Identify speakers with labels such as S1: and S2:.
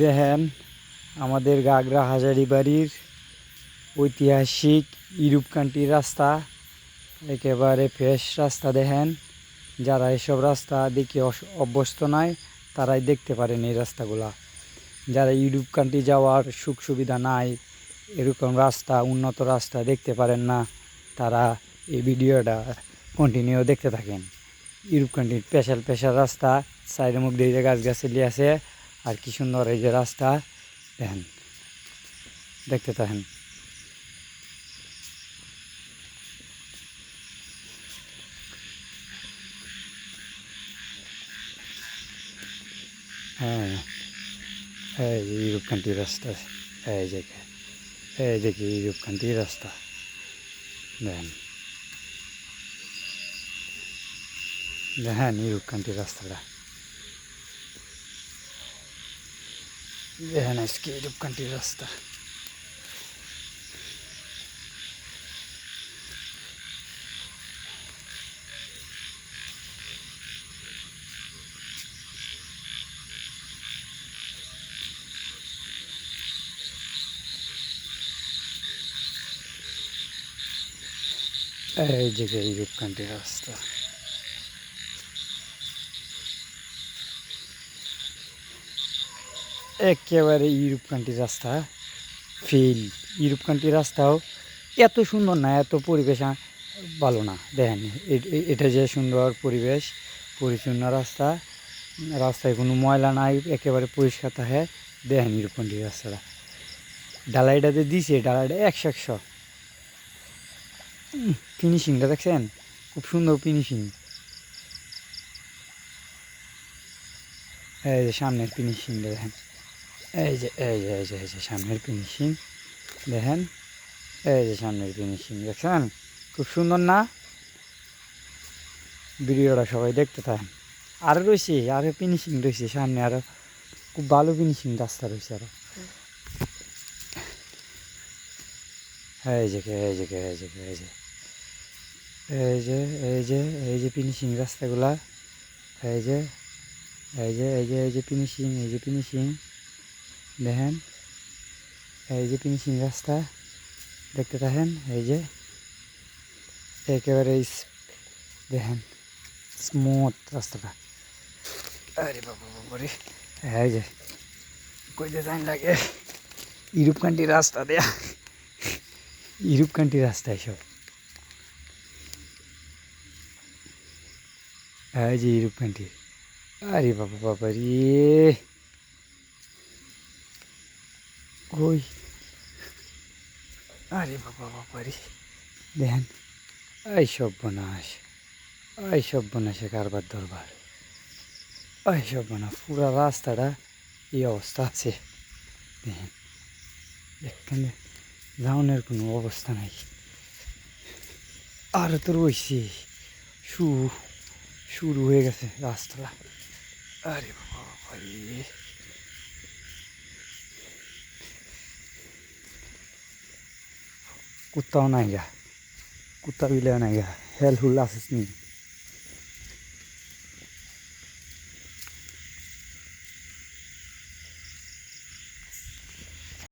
S1: দেখেন, আমাদের গাগরা হাজারি বাড়ির ঐতিহাসিক ইউরোপ কান্ট্রির রাস্তা, একেবারে ফ্রেশ রাস্তা দেখেন। যারা এসব রাস্তা দেখে অভ্যস্ত নয় তারাই দেখতে পারেন এই রাস্তাগুলা। যারা ইউরোপ কান্ট্রি যাওয়ার সুখ সুবিধা নাই, এরকম রাস্তা, উন্নত রাস্তা দেখতে পারেন না, তারা এই ভিডিওটা কন্টিনিউ দেখতে থাকেন। ইউরোপ কান্ট্রির স্পেশাল রাস্তা, সাইডের মধ্যে এই যে গাছ গাছালি আছে আর কি সুন্দর এই যে রাস্তা, দেখেন, দেখতে থাকেন। হ্যাঁ এই যে ইউরোপ কান্ট্রির রাস্তা, এই যে, এই দেখি ইউরোপ কান্ট্রির রাস্তা, দেখেন। দেখেন ইউরোপ কান্ট্রির রাস্তাটা। দেখেন আজকে ইউরোপ কান্ট্রির রাস্তা এই যে ইউরোপ কান্ট্রির রাস্তা একেবারে ইউরোপ কান্ট্রির রাস্তা ফিল ইউরোপ কান্ট্রির রাস্তাও এত সুন্দর না, এত পরিবেশ ভালো না। দেখেন এটা যে সুন্দর পরিবেশ, পরিচ্ছন্ন রাস্তা, রাস্তায় কোনো ময়লা নাই, একেবারে পরিষ্কার থাকে। দেখেন ইউরোপ কান্ট্রির রাস্তাটা। ডালাইটা যে দিছে, ডালাইটা একশো একশো। ফিনিশিংটা দেখছেন? খুব সুন্দর ফিনিশিং এই যে সামনের ফিনিশিংটা দেখেন। এই যে এই যে এই যে এই যে, সামনের ফিনিশিং দেখেন? এই যে সামনের ফিনিশিং দেখছেন? খুব সুন্দর না? ভিডিওটা সবাই দেখতে থাকেন। আরও রয়েছে আরও ফিনিশিং রয়েছে সামনে আরও খুব ভালো ফিনিশিং রাস্তা রয়েছে আরও এই যে এই যে এই যে এই যে। এই যে এই যে এই যে ফিনিশিং রাস্তাগুলা। এই যে এই যে এই যে এই যে ফিনিশিং এই যে ফিনিশিং দেখেন এই যে ফিনিশিং রাস্তা দেখতে থাকেন এই যে একেবারে ইস- দেখেন স্মুথ রাস্তাটা আরে বাবা বাবা রে এই যে কইতে টাইম লাগে ইউরোপ কান্ট্রির রাস্তা দেয়া ইউরোপ কান্ট্রির রাস্তা এসব এই যে ইউরোপ কান্ট্রি আরে বাবা বাবা রে কই? আরে বাবা বাবা রে। দেখেন। এই সব বনাস এই সব বনাসে কারবার দরবার। এই সব বনাস পুরা রাস্তাটা এই অবস্থা আছে। দেখেন এখানে যাওনের কোনো অবস্থা নাই। আর তো রয়েছে শুরু শুরু হয়ে গেছে রাস্তাটা। আরে বাবা বাবা রে কুত্তাও নাই গা কুত্তা বিলেও নাই গা হেল হুল আসিস নি?